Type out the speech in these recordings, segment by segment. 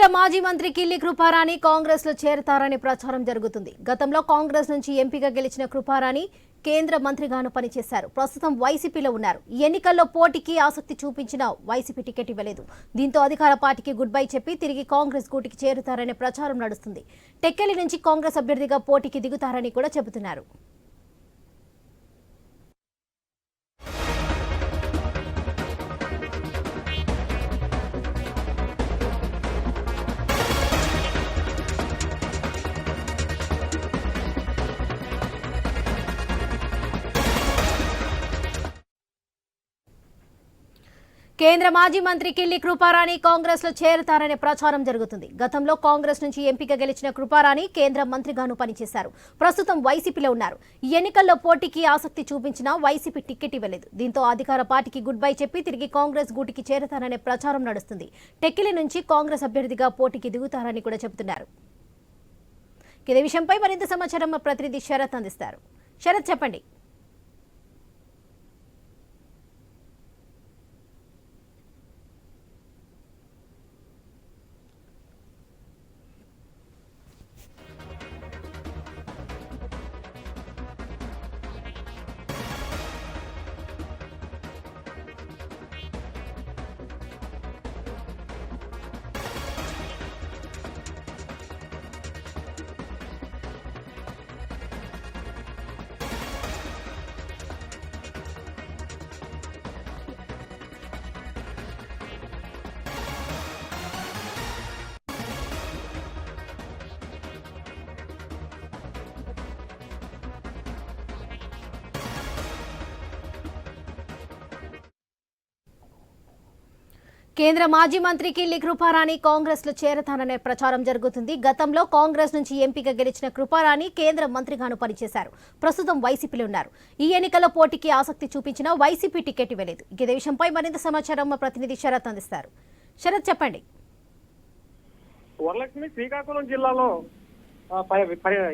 కేంద్ర మాజీ మంత్రి కిల్లి కృపారాణి కాంగ్రెస్లో చేరతారని ప్రచారం జరుగుతుంది. గతంలో కాంగ్రెస్ నుంచి ఎంపీగా గెలిచిన కృపారాణి కేంద్ర మంత్రిగాను పనిచేశారు. ప్రస్తుతం వైసీపీలో ఉన్నారు. ఎన్నికల్లో పోటీకి ఆసక్తి చూపించిన వైసీపీ టికెట్ ఇవ్వలేదు. దీంతో అధికార పార్టీకి గుడ్ బై చెప్పి తిరిగి కాంగ్రెస్ గూటికి చేరుతారనే ప్రచారం నడుస్తుంది. టెక్కెలి నుంచి కాంగ్రెస్ అభ్యర్థిగా పోటీకి దిగుతారని కూడా చెబుతున్నారు. కేంద్ర మాజీ మంత్రి కిల్లి కృపారాణి కాంగ్రెస్లో చేరతారనే ప్రచారం జరుగుతుంది. గతంలో కాంగ్రెస్ నుంచి ఎంపిక గెలిచిన కృపారాణి కేంద్ర మంత్రిగాను పనిచేశారు. ప్రస్తుతం వైసీపీలో ఉన్నారు. ఈ ఎన్నికల్లో పోటీకి ఆసక్తి చూపించినా వైసీపీ టికెట్ ఇవ్వలేదు. దీంతో అధికార పార్టీకి గుడ్ బై చెప్పి తిరిగి కాంగ్రెస్ గూటికి చేరతారనే ప్రచారం నడుస్తుంది. టెక్కిలి నుంచి కాంగ్రెస్ అభ్యర్థిగా పోటీకి దిగుతారని కూడా చెబుతున్నారు. ఇదే విషయంపై మరింత సమాచారం ప్రతినిధి శరత్ అందిస్తారు. శరత్ చెప్పండి. కేంద్ర మాజీ మంత్రి కిల్లి కృపారాణి కాంగ్రెస్లో చేరతాననే ప్రచారం జరుగుతుంది. గతంలో కాంగ్రెస్ నుంచి ఎంపిక గెలిచిన కృపారాణి కేంద్ర మంత్రిగాను పనిచేశారు. ప్రస్తుతం వైసీపీలో ఉన్నారు. ఈ ఎన్నికల్లో పోటీకి ఆసక్తి చూపించిన వైసీపీ టికెట్ ఇవ్వలేదు. ఇదే విషయంపై మరింత సమాచారం మా ప్రతినిధి శరత్ అందిస్తారు. శరత్ చెప్పండి. వరలక్ష్మి శ్రీకాకుళం జిల్లాలో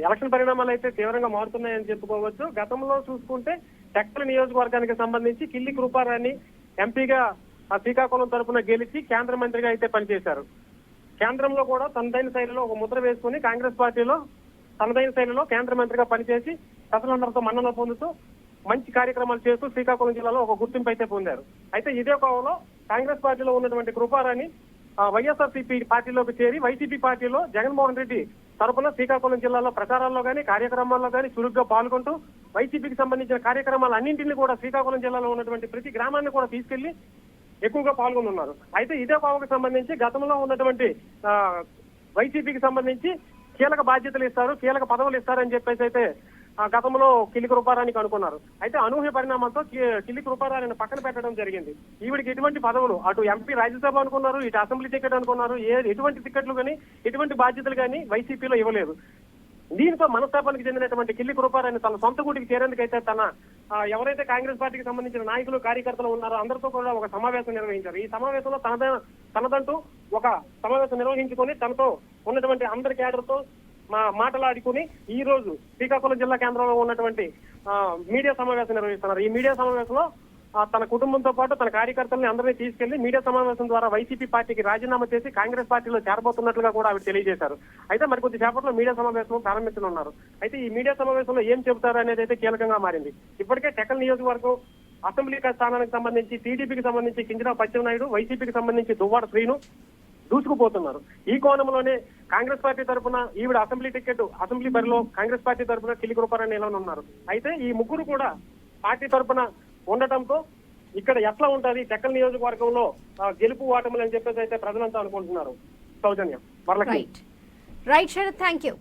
ఎలక్షన్ పరిణామాలు అయితే తీవ్రంగా మారుతున్నాయని చెప్పుకోవచ్చు. గతంలో చూసుకుంటే టెక్కల నియోజకవర్గానికి సంబంధించి కిల్లి కృపారాణి ఎంపీగా ఆ శ్రీకాకుళం తరపున గెలిచి కేంద్ర మంత్రిగా అయితే పనిచేశారు. కేంద్రంలో కూడా తనదైన శైలిలో ఒక ముద్ర వేసుకుని కాంగ్రెస్ పార్టీలో తనదైన శైలిలో కేంద్ర మంత్రిగా పనిచేసి ప్రజలందరితో మన్నన పొందుతూ మంచి కార్యక్రమాలు చేస్తూ శ్రీకాకుళం జిల్లాలో ఒక గుర్తింపు అయితే పొందారు. అయితే ఇదే కోవలో కాంగ్రెస్ పార్టీలో ఉన్నటువంటి కృపారాణి వైఎస్ఆర్సీపీ పార్టీలోకి చేరి వైసీపీ పార్టీలో జగన్మోహన్ రెడ్డి తరపున శ్రీకాకుళం జిల్లాలో ప్రచారాల్లో కానీ కార్యక్రమాల్లో కానీ చురుగ్గా పాల్గొంటూ వైసీపీకి సంబంధించిన కార్యక్రమాలు అన్నింటినీ కూడా శ్రీకాకుళం జిల్లాలో ఉన్నటువంటి ప్రతి గ్రామాన్ని కూడా తీసుకెళ్ళి ఎక్కువగా పాల్గొనున్నారు. అయితే ఇదే కోవకు సంబంధించి గతంలో ఉన్నటువంటి వైసీపీకి సంబంధించి కీలక బాధ్యతలు ఇస్తారు కీలక పదవులు ఇస్తారని చెప్పేసి అయితే గతంలో కిలిక కృపారానికి అనుకున్నారు. అయితే అనూహ్య పరిణామంతో కిలిక రూపారాన్ని పక్కన పెట్టడం జరిగింది. ఈవిడికి ఎటువంటి పదవులు అటు ఎంపీ రాజ్యసభ అనుకున్నారు ఇటు అసెంబ్లీ టికెట్ అనుకున్నారు ఏ ఎటువంటి టికెట్లు కానీ ఎటువంటి బాధ్యతలు కానీ వైసీపీలో ఇవ్వలేదు. దీంతో మనస్తాపానికి చెందినటువంటి కిల్లి కృపారాన్ని తన సొంత గుడికి చేరేందుకైతే తన ఆ, ఎవరైతే కాంగ్రెస్ పార్టీకి సంబంధించిన నాయకులు కార్యకర్తలు ఉన్నారో అందరితో కూడా ఒక సమావేశం నిర్వహించారు. ఈ సమావేశంలో తనద తనదంటూ ఒక సమావేశం నిర్వహించుకొని తనతో ఉన్నటువంటి అందరి క్యాడర్తో మా మాటలాడుకుని ఈ రోజు శ్రీకాకుళం జిల్లా కేంద్రంలో ఉన్నటువంటి మీడియా సమావేశం నిర్వహిస్తున్నారు. ఈ మీడియా సమావేశంలో తన కుటుంబంతో పాటు తన కార్యకర్తల్ని అందరినీ తీసుకెళ్ళి మీడియా సమావేశం ద్వారా వైసీపీ పార్టీకి రాజీనామా చేసి కాంగ్రెస్ పార్టీలో చేరబోతున్నట్లుగా కూడా ఆవిడ తెలియజేశారు. అయితే మరి కొద్ది సేపట్లో మీడియా సమావేశం ప్రారంభించనున్నారు. అయితే ఈ మీడియా సమావేశంలో ఏం చెబుతారు అనేది అయితే కీలకంగా మారింది. ఇప్పటికే టెక్కల్ నియోజకవర్గం అసెంబ్లీ స్థానానికి సంబంధించి టీడీపీకి సంబంధించి కింజరావు పచ్చెన్నాయుడు వైసీపీకి సంబంధించి దువ్వాడ శ్రీను దూసుకుపోతున్నారు. ఈ కోణంలోనే కాంగ్రెస్ పార్టీ తరఫున ఈవిడ అసెంబ్లీ టికెట్ అసెంబ్లీ బరిలో కాంగ్రెస్ పార్టీ తరఫున కిల్లి కృపారాన్ని నిలవనున్నారు. అయితే ఈ ముగ్గురు కూడా పార్టీ తరఫున ఉండటంతో ఇక్కడ ఎట్లా ఉంటది? టెక్కల్ నియోజకవర్గంలో గెలుపు ఓటములు అని చెప్పేసి అయితే ప్రజలంతా అనుకుంటున్నారు. Soujanya Varalakshmi. Right right Sharath thank you